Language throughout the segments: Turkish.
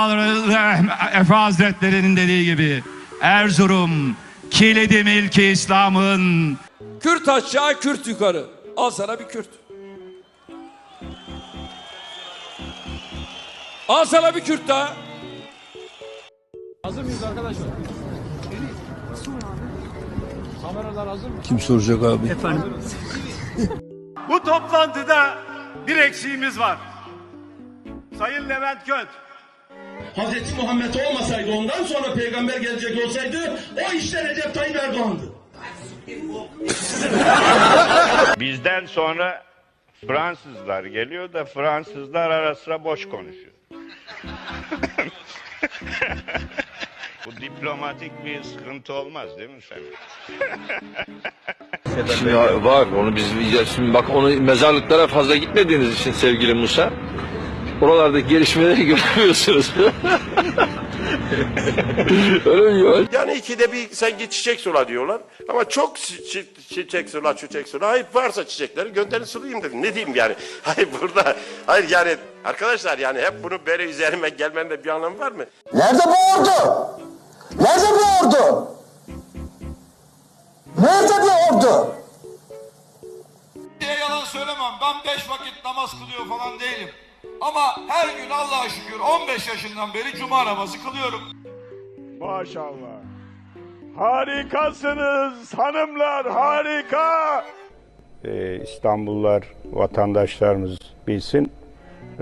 Mollaları Efe Hazretleri'nin dediği gibi Erzurum kilidi milki İslam'ın Kürt aşağı, Kürt yukarı. Al sana bir Kürt. Al sana bir Kürt daha. Kim soracak abi? Bu toplantıda bir eksiğimiz var. Sayın Levent Göt. Hazreti Muhammed olmasaydı ondan sonra peygamber gelecek olsaydı o işte Recep Tayyip Erdoğan'dı. Bizden sonra Fransızlar geliyor da Fransızlar ara sıra boş konuşuyor. Bu diplomatik bir sıkıntı olmaz değil mi senin? Şimdi var onu biz şimdi bak onu mezarlıklara fazla gitmediğiniz için sevgili Musa. Oralardaki gelişmeleri göremiyorsunuz. Öyle mi ya? Yani ikide bir sanki çiçek sula diyorlar. Ama çok çi- çiçek sula, çiçek sula. Hayır varsa çiçekleri gönderin sulayayım dedim. Ne diyeyim yani? Hayır burada, hayır yani arkadaşlar yani hep bunu böyle üzerime gelmenin de bir anlamı var mı? Nerede bu ordu? Ama her gün Allah'a şükür 15 yaşından beri cuma namazı kılıyorum. Maşallah. Harikasınız hanımlar harika. Ee, İstanbullular vatandaşlarımız bilsin.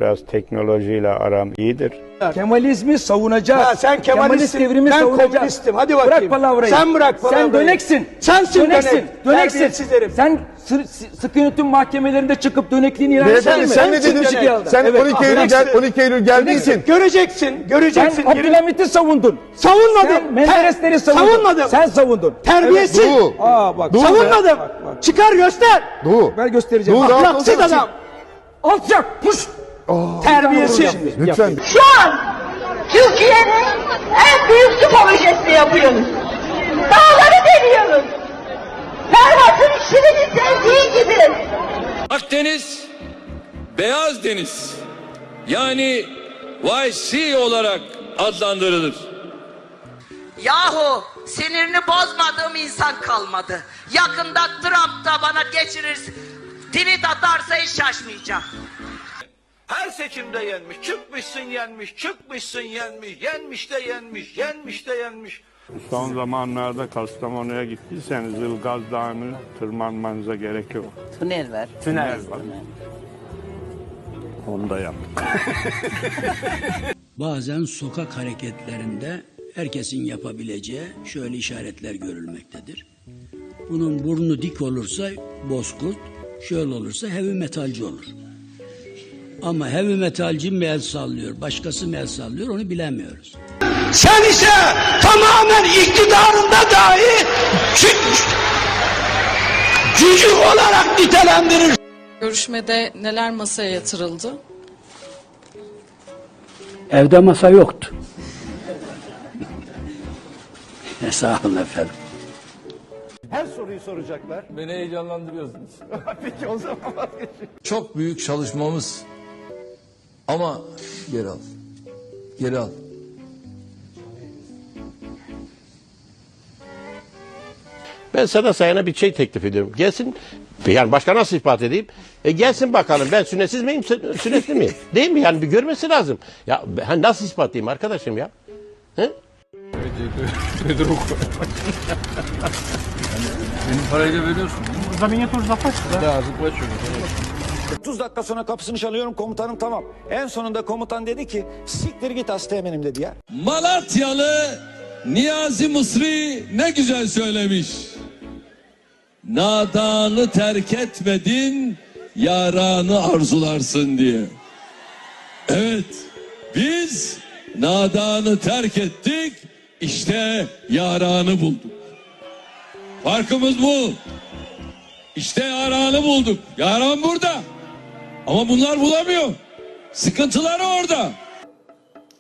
Biraz teknolojiyle aram iyidir. Kemalizmi savunacağız. Ha, sen Kemalist devrimi ben savunacağız. komünistim. Hadi bakayım. Bırak palavrayı. Sen bırak Sen palavrayı. döneksin. Sensin döneksin. dönek. Döneksin. Sen sı- sı- sıkı yönetim mahkemelerinde çıkıp dönekliğini ilan ettin mi? sen ne dedin? Sen- sen Evet. 12 Eylül gel- 12 Eylül geldiği için. Göreceksin, göreceksin. Sen Abdülhamit'i savundun. Savunmadım. Sen Menderesleri savundun. savunmadım. Sen savundun. Terbiyesiz. Evet, Doğu. Aa bak. Savunmadım. Çıkar göster. Doğu. Ben göstereceğim. Bak, Ahlaksız adam. Alçak. Puş. Terbiyesiz. Lütfen. Şu an Türkiye'nin en büyük su projesini yapıyoruz. Dağları deliyoruz. Ferhat'ın işini sevdiği gibi. Akdeniz, Beyaz Deniz. Yani YC olarak adlandırılır. Yahu sinirini bozmadığım insan kalmadı. Yakında Trump da bana geçirir, tweet atarsa hiç şaşmayacağım. Her seçimde yenmiş. Çıkmışsın yenmiş, çıkmışsın yenmiş, yenmiş de yenmiş, yenmiş de yenmiş. Son zamanlarda Kastamonu'ya gittiyseniz Ilgaz Dağı'nı tırmanmanıza gerek yok. Tünel var. Tünel var. Onu da yaptık. Bazen sokak hareketlerinde herkesin yapabileceği şöyle işaretler görülmektedir. Bunun burnu dik olursa bozkurt, şöyle olursa heavy metalci olur. Ama heavy metalci mi el sallıyor, başkası mı el sallıyor onu bilemiyoruz. Sen ise tamamen iktidarında dahi cü- cücük olarak nitelendirir. Görüşmede neler masaya yatırıldı? Evde masa yoktu. Sağ olun efendim. Beni heyecanlandırıyorsunuz. Çok büyük çalışmamız. Ama geri al. Geri al. Ben sana sayana bir şey teklif ediyorum. Gelsin, yani başka nasıl ispat edeyim? E gelsin bakalım ben sünnetsiz miyim, sü- sünnetli miyim? Değil mi? Yani bir görmesi lazım. Ya ben nasıl ispatlayayım arkadaşım ya? He? Parayı da veriyorsun. 30 dakika sonra kapısını çalıyorum komutanım tamam. En sonunda komutan dedi ki siktir git hasta eminim dedi ya. Malatyalı Niyazi Mısri ne güzel söylemiş. Nadanı terk etmedin, yaranı arzularsın diye. Evet, biz nadanı terk ettik, işte yaranı bulduk. Farkımız bu. İşte yaranı bulduk. Yaran burada. Ama bunlar bulamıyor. Sıkıntıları orada.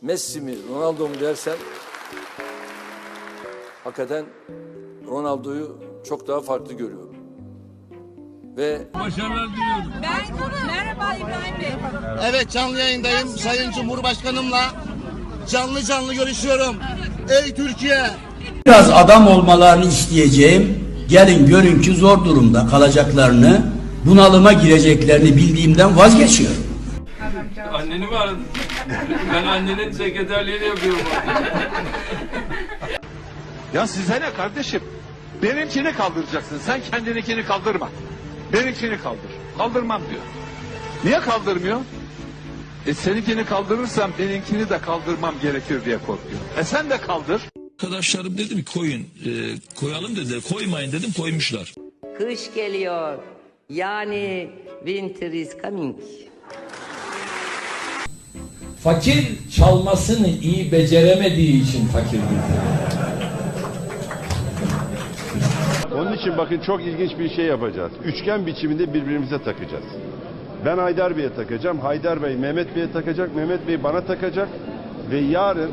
Messi mi Ronaldo mu dersen hakikaten Ronaldo'yu çok daha farklı görüyorum. Ve Merhaba İbrahim Bey. Evet canlı yayındayım Sayın Cumhurbaşkanımla canlı canlı görüşüyorum. Ey Türkiye! Biraz adam olmalarını isteyeceğim. Gelin görün ki zor durumda kalacaklarını, bunalıma gireceklerini bildiğimden vazgeçiyorum. Anneni mi aradın? ben annenin sekreterliğini yapıyorum. Ya size ne kardeşim? Benimkini kaldıracaksın. Sen kendininkini kaldırma. Benimkini kaldır. Kaldırmam diyor. Niye kaldırmıyor? E seninkini kaldırırsam benimkini de kaldırmam gerekir diye korkuyor. E sen de kaldır. Arkadaşlarım dedim koyun, e, koyalım dedi. Koymayın dedim koymuşlar. Kış geliyor. Yani winter is coming. Fakir çalmasını iyi beceremediği için fakirdir. Onun için bakın çok ilginç bir şey yapacağız. Üçgen biçiminde birbirimize takacağız. Ben Haydar Bey'e takacağım. Haydar Bey Mehmet Bey'e takacak. Mehmet Bey bana takacak. Ve yarın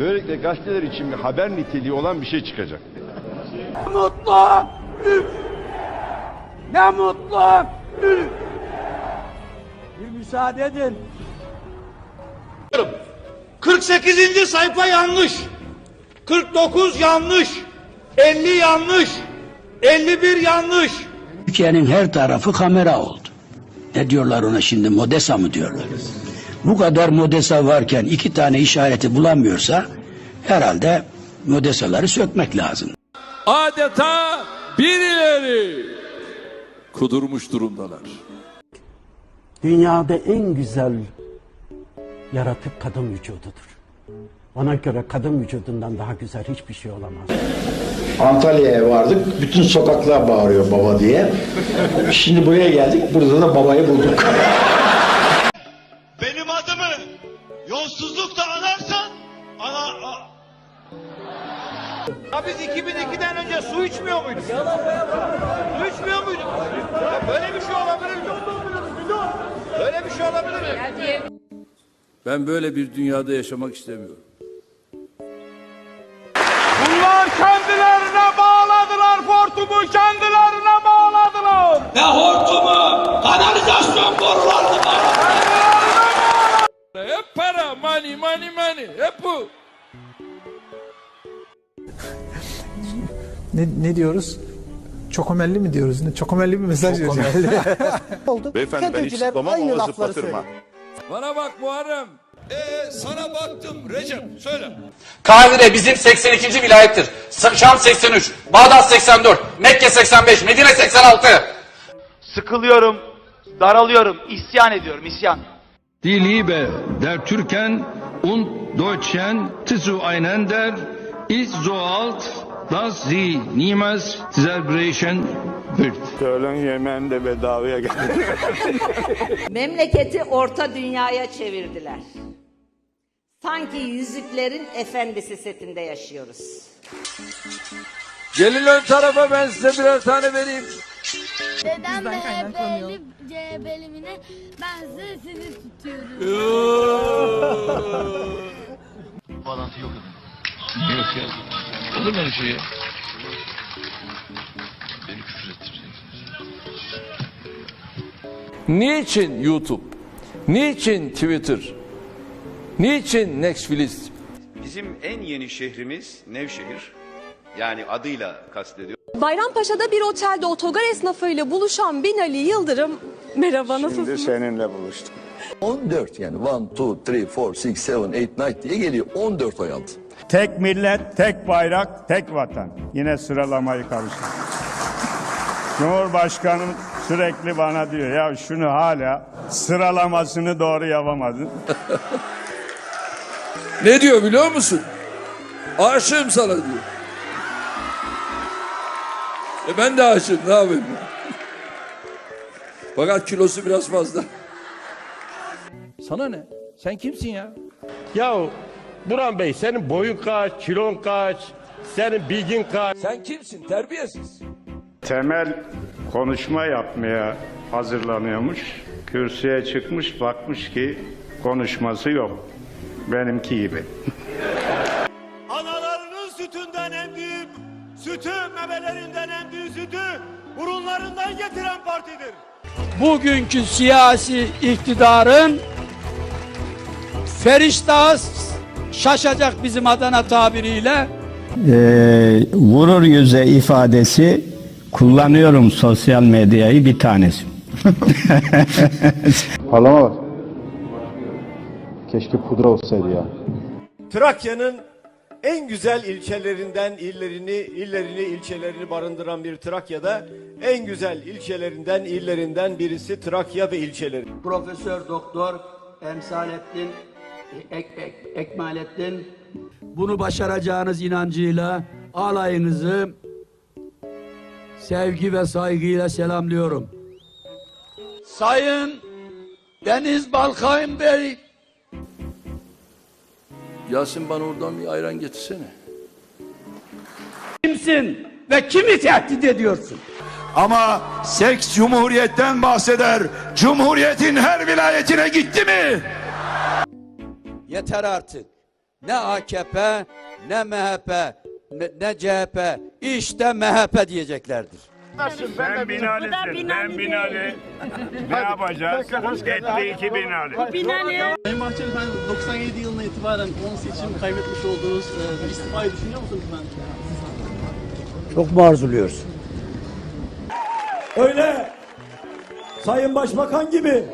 böylelikle gazeteler için bir haber niteliği olan bir şey çıkacak. Mutlu! Ne mutlu! Bir müsaade edin. 48. sayfa yanlış. 49 yanlış. 50 yanlış. 51 yanlış. Türkiye'nin her tarafı kamera oldu. Ne diyorlar ona şimdi modesa mı diyorlar? Bu kadar modesa varken iki tane işareti bulamıyorsa herhalde modesaları sökmek lazım. Adeta birileri kudurmuş durumdalar. Dünyada en güzel yaratık kadın vücududur. Bana göre kadın vücudundan daha güzel hiçbir şey olamaz. Antalya'ya vardık. Bütün sokaklar bağırıyor baba diye. Şimdi buraya geldik. Burada da babayı bulduk. Benim adımı yolsuzlukla anarsan ana... Ya biz 2002'den önce su içmiyor muyduk? Su içmiyor muyduk? Ya böyle bir şey olabilir mi? Böyle bir şey olabilir mi? Ben böyle bir dünyada yaşamak istemiyorum. Bunlar kendilerine bağladılar hortumu kendilerine bağladılar. Ne hortumu? Kanalizasyon borularını Hep para, money, money, money. Hep bu. Ne, ne diyoruz? Çokomelli mi diyoruz? Ne? Çokomelli bir mesaj Oldu. Beyefendi ben hiç zıplamam ama zıplatırma. Bana bak Muharrem. Ee, sana baktım Recep söyle. Kahire bizim 82. vilayettir. Şam 83, Bağdat 84, Mekke 85, Medine 86. Sıkılıyorum, daralıyorum, isyan ediyorum, isyan. Die Liebe der Türken und Deutschen zu einen der ist so alt, dass sie niemals zerbrechen wird. Öğlen yemeğinde bedavaya geldi. Memleketi orta dünyaya çevirdiler. Sanki yüzüklerin efendisi setinde yaşıyoruz. Gelin ön tarafa ben size birer tane vereyim. Dedem MHP'li CHP'limine ben size sizi tutuyorum. Bağlantı yok Yok ya. Olur mu öyle şey ya? Beni küfür Niçin YouTube? Niçin Twitter? Niçin Netflix? Bizim en yeni şehrimiz Nevşehir. Yani adıyla kastediyor. Bayrampaşa'da bir otelde otogar esnafıyla buluşan Binali Yıldırım Merhaba nasılsınız? seninle buluştum. 14 yani 1, 2, 3, 4, 6, 7, 8, 9 diye geliyor. 14 oy aldı. Tek millet, tek bayrak, tek vatan. Yine sıralamayı karıştırdı. Cumhurbaşkanım sürekli bana diyor ya şunu hala sıralamasını doğru yapamadın. Ne diyor biliyor musun? Aşığım sana diyor. E ben de aşığım ne yapayım? Fakat kilosu biraz fazla. Sana ne? Sen kimsin ya? Ya Burhan Bey senin boyun kaç, kilon kaç, senin bilgin kaç? Sen kimsin? Terbiyesiz. Temel konuşma yapmaya hazırlanıyormuş. Kürsüye çıkmış bakmış ki konuşması yok. Benimki gibi. Analarının sütünden en büyük, sütü memelerinden en büyük sütü burunlarından getiren partidir. Bugünkü siyasi iktidarın feriştahı şaşacak bizim Adana tabiriyle. vurur yüze ifadesi kullanıyorum sosyal medyayı bir tanesi. Parlama var. Keşke pudra olsaydı ya. Trakya'nın en güzel ilçelerinden illerini, illerini, ilçelerini barındıran bir Trakya'da en güzel ilçelerinden, illerinden birisi Trakya ve ilçeleri. Profesör Doktor Emsalettin Ek, Ek, Ekmalettin bunu başaracağınız inancıyla alayınızı sevgi ve saygıyla selamlıyorum. Sayın Deniz Balkayın Bey Yasin bana oradan bir ayran getirsene. kimsin ve kimi tehdit ediyorsun? Ama seks cumhuriyetten bahseder. Cumhuriyetin her vilayetine gitti mi? Yeter artık. Ne AKP, ne MHP, ne, ne CHP, işte MHP diyeceklerdir. Sen Binali'sin. Ben Binali. ne yapacağız? Etli iki Binali. Sayın Bahçeli ben 97 yılına itibaren 10 seçim kaybetmiş olduğunuz e, istifayı düşünüyor musunuz ben? Çok mu arzuluyorsun? Öyle Sayın Başbakan gibi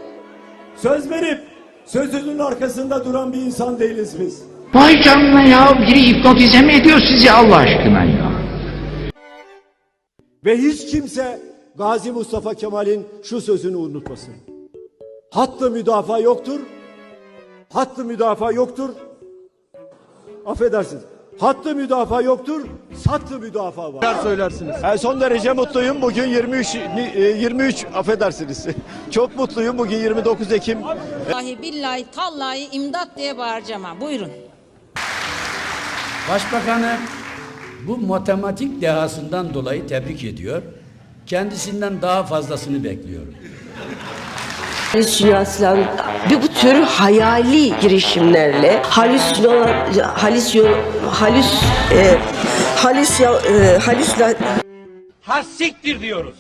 söz verip sözünün arkasında duran bir insan değiliz biz. Vay canına ya biri hipnotize mi ediyor sizi Allah aşkına ya? Ve hiç kimse Gazi Mustafa Kemal'in şu sözünü unutmasın. Hattı müdafaa yoktur. Hattı müdafaa yoktur. Affedersiniz. Hattı müdafaa yoktur. Sattı müdafaa var. söylersiniz. Ben son derece mutluyum. Bugün 23 ni- e, 23 affedersiniz. Çok mutluyum. Bugün 29 Ekim. Vallahi billahi tallahi imdat diye bağıracağım ha. Buyurun. Başbakanı bu matematik dehasından dolayı tebrik ediyor. Kendisinden daha fazlasını bekliyorum. Halüsinasyon bir bu tür hayali girişimlerle halüsino halüsyon halüs e, halüs e, halüsla Hassiktir diyoruz.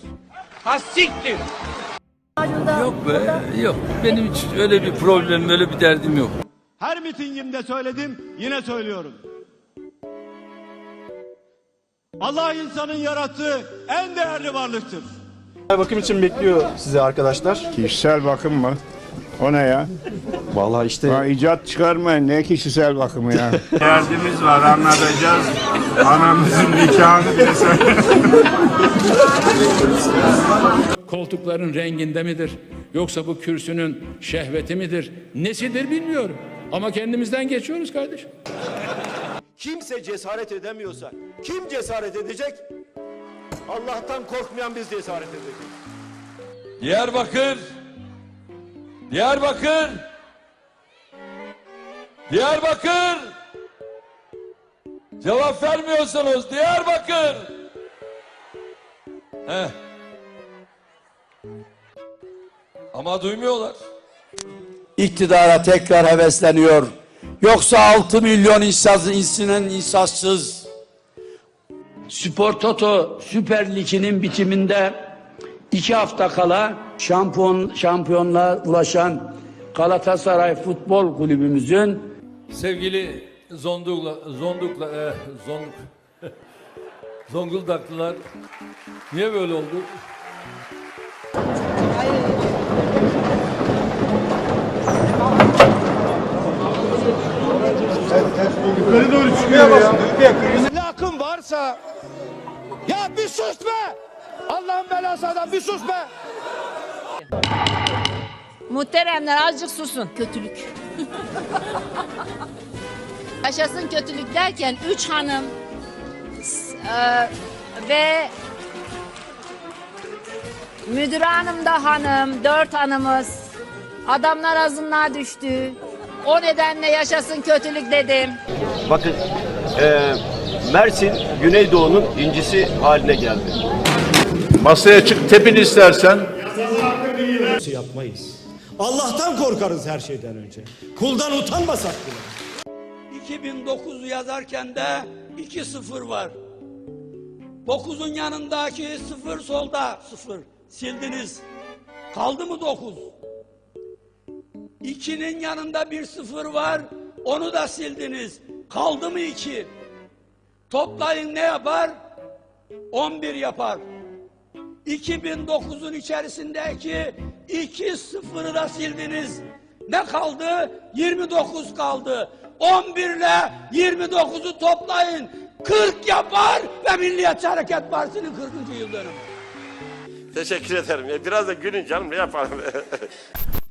Hassiktir. Yok be yok. Benim hiç öyle bir problemim öyle bir derdim yok. Her mitingimde söyledim, yine söylüyorum. Allah insanın yarattığı en değerli varlıktır. Bakım için bekliyor size arkadaşlar. Kişisel bakım mı? O ne ya? Vallahi işte Ya icat çıkarmayın. Ne kişisel bakımı ya? Derdimiz var anlatacağız. Anamızın nikahını bile Koltukların renginde midir? Yoksa bu kürsünün şehveti midir? Nesidir bilmiyorum. Ama kendimizden geçiyoruz kardeşim. Kimse cesaret edemiyorsa, kim cesaret edecek? Allah'tan korkmayan biz cesaret edeceğiz. Diyarbakır. Diyarbakır. Diyarbakır. Cevap vermiyorsunuz Diyarbakır. Heh. Ama duymuyorlar. İktidara tekrar hevesleniyor. Yoksa 6 milyon insaz, insinin insazsız. Spor Toto Süper Lig'inin bitiminde iki hafta kala şampiyon, şampiyonluğa ulaşan Galatasaray Futbol Kulübümüzün Sevgili Zondukla, Zondukla, e, Zonduk, Zonguldaklılar niye böyle oldu? Lakın varsa ya bir sus be! Allah'ın belası adam bir sus be! Muhteremler azıcık susun. Kötülük. Yaşasın kötülük derken üç hanım e, ve müdür hanım da hanım, dört hanımız. Adamlar azınlığa düştü. O nedenle yaşasın kötülük dedim. Bakın eee Mersin Güneydoğu'nun incisi haline geldi. Masaya çık tepin istersen. Yapmayız. Allah'tan korkarız her şeyden önce. Kuldan utanmasak bile. 2009 yazarken de 2-0 var. 9'un yanındaki 0 solda 0. Sildiniz. Kaldı mı 9? 2'nin yanında bir 0 var. Onu da sildiniz. Kaldı mı iki? Toplayın ne yapar? 11 yapar. 2009'un içerisindeki iki sıfırı da sildiniz. Ne kaldı? 29 kaldı. 11 ile 29'u toplayın. 40 yapar ve Milliyetçi Hareket Partisi'nin 40. yıl dönümü. Teşekkür ederim. Ya biraz da gülün canım ne yapalım.